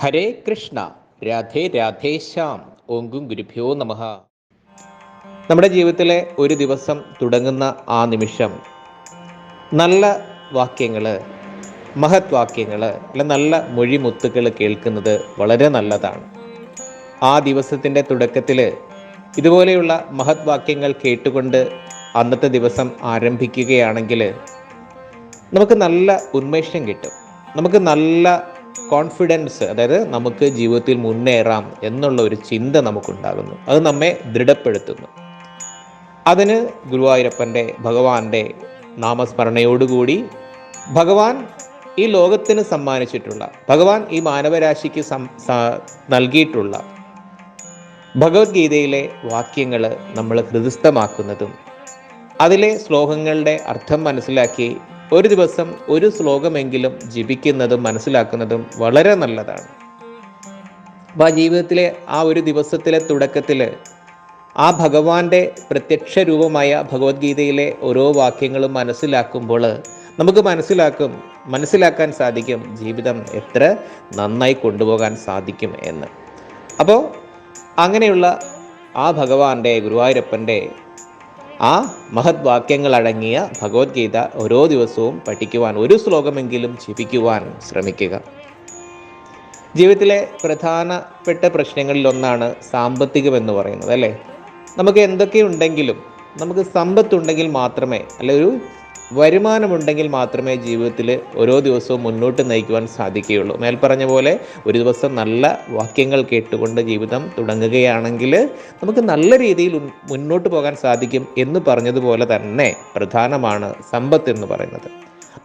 ഹരേ കൃഷ്ണ രാധേ രാധേശ്യാം ഓങ്കും ഗുരുഭ്യോ നമ. നമ്മുടെ ജീവിതത്തിലെ ഒരു ദിവസം തുടങ്ങുന്ന ആ നിമിഷം നല്ല വാക്യങ്ങൾ മഹത് വാക്യങ്ങൾ അല്ല നല്ല മൊഴിമുത്തുകൾ കേൾക്കുന്നത് വളരെ നല്ലതാണ്. ആ ദിവസത്തിന്റെ തുടക്കത്തിൽ ഇതുപോലെയുള്ള മഹത് വാക്യങ്ങൾ കേട്ടുകൊണ്ട് അന്നത്തെ ദിവസം ആരംഭിക്കുകയാണെങ്കിൽ നമുക്ക് നല്ല ഉന്മേഷം കിട്ടും. നമുക്ക് നല്ല കോൺഫിഡൻസ് അതായത് നമുക്ക് ജീവിതത്തിൽ മുന്നേറാം എന്നുള്ള ഒരു ചിന്ത നമുക്കുണ്ടാകുന്നു. അത് നമ്മെ ദൃഢപ്പെടുത്തുന്നു. അതിന് ഗുരുവായൂരപ്പന്റെ ഭഗവാന്റെ നാമസ്മരണയോടുകൂടി ഭഗവാൻ ഈ ലോകത്തിന് സമ്മാനിച്ചിട്ടുള്ള ഭഗവാൻ ഈ മാനവരാശിക്ക് നൽകിയിട്ടുള്ള ഭഗവത്ഗീതയിലെ വാക്യങ്ങൾ നമ്മൾ ഹൃദയസ്ഥമാക്കുന്നതും അതിലെ ശ്ലോകങ്ങളുടെ അർത്ഥം മനസ്സിലാക്കി ഒരു ദിവസം ഒരു ശ്ലോകമെങ്കിലും ജപിക്കുന്നതും മനസ്സിലാക്കുന്നതും വളരെ നല്ലതാണ്. അപ്പോൾ ആ ജീവിതത്തിലെ ആ ഒരു ദിവസത്തിലെ തുടക്കത്തിൽ ആ ഭഗവാന്റെ പ്രത്യക്ഷ രൂപമായ ഭഗവത്ഗീതയിലെ ഓരോ വാക്യങ്ങളും മനസ്സിലാക്കുമ്പോൾ നമുക്ക് മനസ്സിലാക്കും മനസ്സിലാക്കാൻ സാധിക്കും ജീവിതം എത്ര നന്നായി കൊണ്ടുപോകാൻ സാധിക്കും എന്ന്. അപ്പോൾ അങ്ങനെയുള്ള ആ ഭഗവാന്റെ ഗുരുവായൂരപ്പന്റെ ആ മഹത് വാക്യങ്ങൾ അടങ്ങിയ ഭഗവത്ഗീത ഓരോ ദിവസവും പഠിക്കുവാൻ ഒരു ശ്ലോകമെങ്കിലും ജപിക്കുവാൻ ശ്രമിക്കുക. ജീവിതത്തിലെ പ്രധാനപ്പെട്ട പ്രശ്നങ്ങളിലൊന്നാണ് സാമ്പത്തികം എന്ന് പറയുന്നത് അല്ലേ? നമുക്ക് എന്തൊക്കെ ഉണ്ടെങ്കിലും നമുക്ക് സമ്പത്തുണ്ടെങ്കിൽ മാത്രമേ അല്ലെ ഒരു വരുമാനമുണ്ടെങ്കിൽ മാത്രമേ ജീവിതത്തിൽ ഓരോ ദിവസവും മുന്നോട്ട് നയിക്കുവാൻ സാധിക്കുകയുള്ളൂ. മേൽപ്പറഞ്ഞ പോലെ ഒരു ദിവസം നല്ല വാക്യങ്ങൾ കേട്ടുകൊണ്ട് ജീവിതം തുടങ്ങുകയാണെങ്കിൽ നമുക്ക് നല്ല രീതിയിൽ മുന്നോട്ട് പോകാൻ സാധിക്കും എന്ന് പറഞ്ഞതുപോലെ തന്നെ പ്രധാനമാണ് സമ്പത്ത് എന്ന് പറയുന്നത്.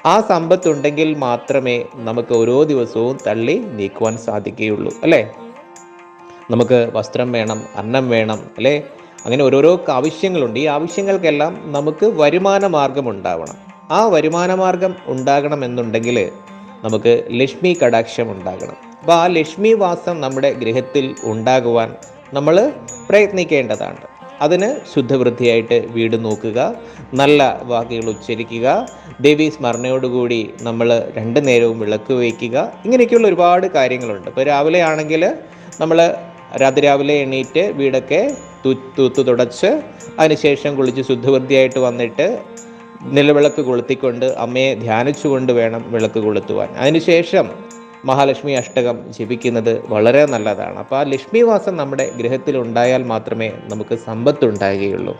ആ സമ്പത്ത് ഉണ്ടെങ്കിൽ മാത്രമേ നമുക്ക് ഓരോ ദിവസവും തള്ളി നീക്കുവാൻ സാധിക്കുകയുള്ളൂ അല്ലേ? നമുക്ക് വസ്ത്രം വേണം അന്നം വേണം അല്ലേ? അങ്ങനെ ഓരോരോ ആവശ്യങ്ങളുണ്ട്. ഈ ആവശ്യങ്ങൾക്കെല്ലാം നമുക്ക് വരുമാന മാർഗം ഉണ്ടാവണം. ആ വരുമാന മാർഗം ഉണ്ടാകണമെന്നുണ്ടെങ്കിൽ നമുക്ക് ലക്ഷ്മി കടാക്ഷം ഉണ്ടാകണം. അപ്പോൾ ആ ലക്ഷ്മി വാസം നമ്മുടെ ഗൃഹത്തിൽ ഉണ്ടാകുവാൻ നമ്മൾ പ്രയത്നിക്കേണ്ടതാണ്. അതിന് ശുദ്ധവൃത്തിയായിട്ട് വീട് നോക്കുക നല്ല വാക്കുകൾ ഉച്ചരിക്കുക ദേവി സ്മരണയോടുകൂടി നമ്മൾ രണ്ട് നേരവും വിളക്ക് വയ്ക്കുക ഇങ്ങനെയൊക്കെയുള്ള ഒരുപാട് കാര്യങ്ങളുണ്ട്. ഇപ്പോൾ രാവിലെ ആണെങ്കിൽ നമ്മൾ രാത്രി രാവിലെ എണീറ്റ് വീടൊക്കെ തൂത്ത് തുടച്ച്. അതിനുശേഷം കുളിച്ച് ശുദ്ധവൃത്തിയായിട്ട് വന്നിട്ട് നിലവിളക്ക് കൊളുത്തിക്കൊണ്ട് അമ്മയെ ധ്യാനിച്ചുകൊണ്ട് വേണം വിളക്ക് കൊളുത്തുവാൻ. അതിനുശേഷം മഹാലക്ഷ്മി അഷ്ടകം ജപിക്കുന്നത് വളരെ നല്ലതാണ്. അപ്പോൾ ആ ലക്ഷ്മി വാസം നമ്മുടെ ഗൃഹത്തിൽ ഉണ്ടായാൽ മാത്രമേ നമുക്ക് സമ്പത്ത് ഉണ്ടാകുകയുള്ളൂ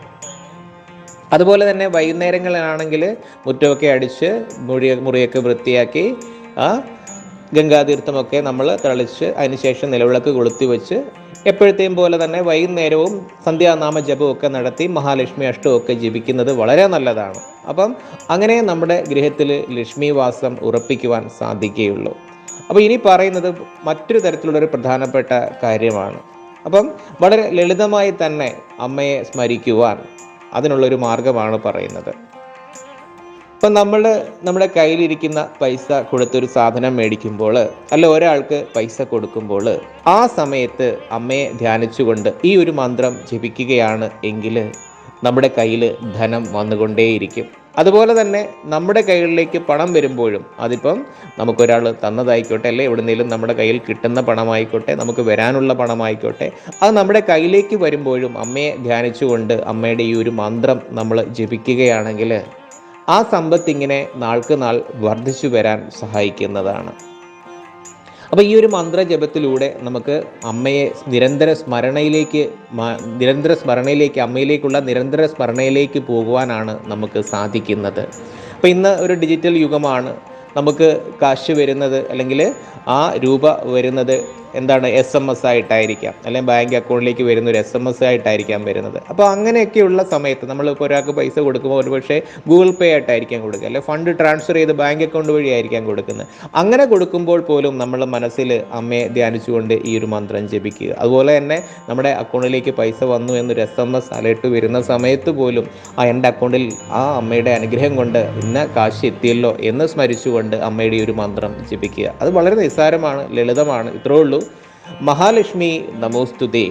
അതുപോലെ തന്നെ വൈകുന്നേരങ്ങളിലാണെങ്കിൽ മുറ്റമൊക്കെ അടിച്ച് മുറി മുറിയൊക്കെ വൃത്തിയാക്കി ആ ഗംഗാതീർത്ഥമൊക്കെ നമ്മൾ തളിച്ച് അതിനുശേഷം നിലവിളക്ക് കൊളുത്തി വെച്ച് എപ്പോഴത്തെയും പോലെ തന്നെ വൈകുന്നേരവും സന്ധ്യാനാമ ജപമൊക്കെ നടത്തി മഹാലക്ഷ്മി അഷ്ടമൊക്കെ ജപിക്കുന്നത് വളരെ നല്ലതാണ്. അപ്പം അങ്ങനെ നമ്മുടെ ഗൃഹത്തിൽ ലക്ഷ്മി വാസം ഉറപ്പിക്കുവാൻ സാധിക്കുകയുള്ളൂ. അപ്പോൾ ഇനി പറയുന്നത് മറ്റൊരു തരത്തിലുള്ളൊരു പ്രധാനപ്പെട്ട കാര്യമാണ്. അപ്പം വളരെ ലളിതമായി തന്നെ അമ്മയെ സ്മരിക്കുവാൻ അതിനുള്ളൊരു മാർഗമാണ് പറയുന്നത്. ഇപ്പം നമ്മൾ നമ്മുടെ കയ്യിലിരിക്കുന്ന പൈസ കൊടുത്തൊരു സാധനം മേടിക്കുമ്പോൾ അല്ല ഒരാൾക്ക് പൈസ കൊടുക്കുമ്പോൾ ആ സമയത്ത് അമ്മയെ ധ്യാനിച്ചുകൊണ്ട് ഈ ഒരു മന്ത്രം ജപിക്കുകയാണ് എങ്കിൽ നമ്മുടെ കയ്യിൽ ധനം വന്നുകൊണ്ടേയിരിക്കും. അതുപോലെ തന്നെ നമ്മുടെ കൈകളിലേക്ക് പണം വരുമ്പോഴും അതിപ്പം നമുക്കൊരാൾ തന്നതായിക്കോട്ടെ അല്ലെ? എവിടുന്നേലും നമ്മുടെ കയ്യിൽ കിട്ടുന്ന പണമായിക്കോട്ടെ നമുക്ക് വരാനുള്ള പണമായിക്കോട്ടെ അത് നമ്മുടെ കയ്യിലേക്ക് വരുമ്പോഴും അമ്മയെ ധ്യാനിച്ചുകൊണ്ട് അമ്മയുടെ ഈ ഒരു മന്ത്രം നമ്മൾ ജപിക്കുകയാണെങ്കിൽ ആ സമ്പത്ത് ഇങ്ങനെ നാൾക്ക് നാൾ വർദ്ധിച്ചു വരാൻ സഹായിക്കുന്നതാണ്. അപ്പോൾ ഈ ഒരു മന്ത്രജപത്തിലൂടെ നമുക്ക് അമ്മയെ നിരന്തര സ്മരണയിലേക്ക് നിരന്തര സ്മരണയിലേക്ക് അമ്മയിലേക്കുള്ള നിരന്തര സ്മരണയിലേക്ക് പോകുവാനാണ് നമുക്ക് സാധിക്കുന്നത്. അപ്പോൾ ഇന്ന് ഒരു ഡിജിറ്റൽ യുഗമാണ്. നമുക്ക് കാശ് വരുന്നത് അല്ലെങ്കിൽ ആ രൂപ വരുന്നത് എന്താണ് എസ് എം എസ് ആയിട്ടായിരിക്കാം. അല്ലെങ്കിൽ ബാങ്ക് അക്കൗണ്ടിലേക്ക് വരുന്ന ഒരു എസ് എം എസ് ആയിട്ടായിരിക്കാം വരുന്നത്. അപ്പോൾ അങ്ങനെയൊക്കെയുള്ള സമയത്ത് നമ്മളിപ്പോൾ ഒരാൾക്ക് പൈസ കൊടുക്കുമ്പോൾ ഒരു പക്ഷേ ഗൂഗിൾ പേ ആയിട്ടായിരിക്കാം കൊടുക്കുക. അല്ലെങ്കിൽ ഫണ്ട് ട്രാൻസ്ഫർ ചെയ്ത് ബാങ്ക് അക്കൗണ്ട് വഴി ആയിരിക്കാം കൊടുക്കുന്നത്. അങ്ങനെ കൊടുക്കുമ്പോൾ പോലും നമ്മൾ മനസ്സിൽ അമ്മയെ ധ്യാനിച്ചുകൊണ്ട് ഈ ഒരു മന്ത്രം ജപിക്കുക. അതുപോലെ തന്നെ നമ്മുടെ അക്കൗണ്ടിലേക്ക് പൈസ വന്നു എന്നൊരു എസ് എം എസ് അലേർട്ട് വരുന്ന സമയത്ത് പോലും ആ എന്റെ അക്കൗണ്ടിൽ ആ അമ്മയുടെ അനുഗ്രഹം കൊണ്ട് ഇന്ന കാശ് എത്തിയല്ലോ എന്ന് സ്മരിച്ചുകൊണ്ട് അമ്മയുടെ ഒരു മന്ത്രം ജപിക്കുക. അത് വളരെ നിസ്സാരമാണ് ലളിതമാണ്. ഇത്രേ ഉള്ളൂ. മഹാലക്ഷ്മി നമോസ്തുതേ.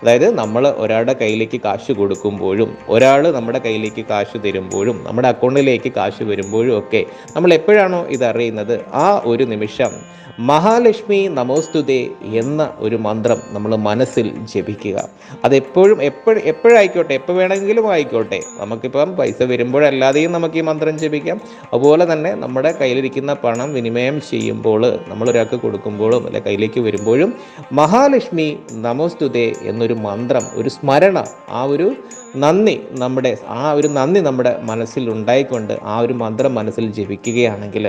അതായത് നമ്മൾ ഒരാളുടെ കയ്യിലേക്ക് കാശ് കൊടുക്കുമ്പോഴും ഒരാൾ നമ്മുടെ കയ്യിലേക്ക് കാശ് തരുമ്പോഴും നമ്മുടെ അക്കൗണ്ടിലേക്ക് കാശ് വരുമ്പോഴും ഒക്കെ നമ്മൾ എപ്പോഴാണോ ഇതറിയുന്നത് ആ ഒരു നിമിഷം മഹാലക്ഷ്മി നമോസ്തുതേ എന്ന ഒരു മന്ത്രം നമ്മൾ മനസ്സിൽ ജപിക്കുക. അതെപ്പോഴും എപ്പോഴും എപ്പോഴായിക്കോട്ടെ എപ്പോൾ വേണമെങ്കിലും ആയിക്കോട്ടെ. നമുക്കിപ്പം പൈസ വരുമ്പോഴല്ലാതെയും നമുക്ക് ഈ മന്ത്രം ജപിക്കാം. അതുപോലെ തന്നെ നമ്മുടെ കയ്യിലിരിക്കുന്ന പണം വിനിമയം ചെയ്യുമ്പോൾ നമ്മളൊരാൾക്ക് കൊടുക്കുമ്പോഴും അല്ലെ കയ്യിലേക്ക് വരുമ്പോഴും മഹാലക്ഷ്മി നമോസ്തുതേ എന്നൊരു മന്ത്രം ഒരു സ്മരണ ആ ഒരു നന്ദി നമ്മുടെ ആ ഒരു നന്ദി നമ്മുടെ മനസ്സിൽ ഉണ്ടായിക്കൊണ്ട് ആ ഒരു മന്ത്രം മനസ്സിൽ ജപിക്കുകയാണെങ്കിൽ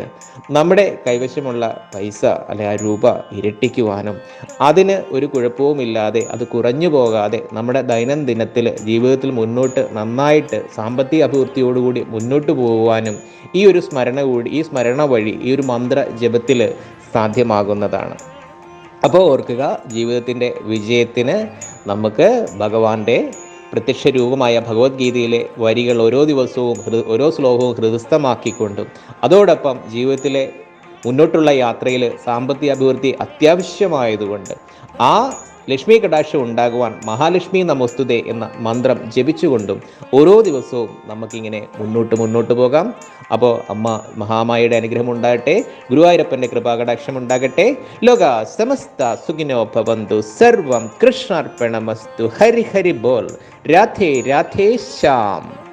നമ്മുടെ കൈവശമുള്ള പൈസ അല്ലെ ആ രൂപ ഇരട്ടിക്കുവാനും അതിന് ഒരു കുഴപ്പവുമില്ലാതെ അത് കുറഞ്ഞു പോകാതെ നമ്മുടെ ദൈനംദിനത്തിൽ ജീവിതത്തിൽ മുന്നോട്ട് നന്നായിട്ട് സാമ്പത്തിക അഭിവൃദ്ധിയോടുകൂടി മുന്നോട്ട് പോകുവാനും ഈ ഒരു സ്മരണ കൂടി ഈ സ്മരണ വഴി ഈ ഒരു മന്ത്ര ജപത്തിൽ സാധ്യമാകുന്നതാണ്. അപ്പോൾ ഓർക്കുക ജീവിതത്തിന്റെ വിജയത്തിന് നമുക്ക് ഭഗവാന്റെ പ്രത്യക്ഷ രൂപമായ ഭഗവത്ഗീതയിലെ വരികൾ ഓരോ ദിവസവും ഓരോ ശ്ലോകവും ഹൃദയസ്ഥമാക്കിക്കൊണ്ടും അതോടൊപ്പം ജീവിതത്തിലെ മുന്നോട്ടുള്ള യാത്രയിൽ സാമ്പത്തിക അഭിവൃദ്ധി അത്യാവശ്യമായതുകൊണ്ട് ആ ലക്ഷ്മി കടാക്ഷം ഉണ്ടാകുവാൻ മഹാലക്ഷ്മി നമസ്തുതേ എന്ന മന്ത്രം ജപിച്ചുകൊണ്ടും ഓരോ ദിവസവും നമുക്കിങ്ങനെ മുന്നോട്ട് മുന്നോട്ട് പോകാം. അപ്പോൾ അമ്മ മഹാമായയുടെ അനുഗ്രഹം ഉണ്ടാകട്ടെ ഗുരുവായൂരപ്പന്റെ കൃപാകടാക്ഷം ഉണ്ടാകട്ടെ ലോക സമസ്ത സുഖിനോ ഭവന്തു സർവം കൃഷ്ണാർപ്പണമസ്തു. ഹരി ഹരി ബോൾ. രാധേ രാധേ ശ്യാം.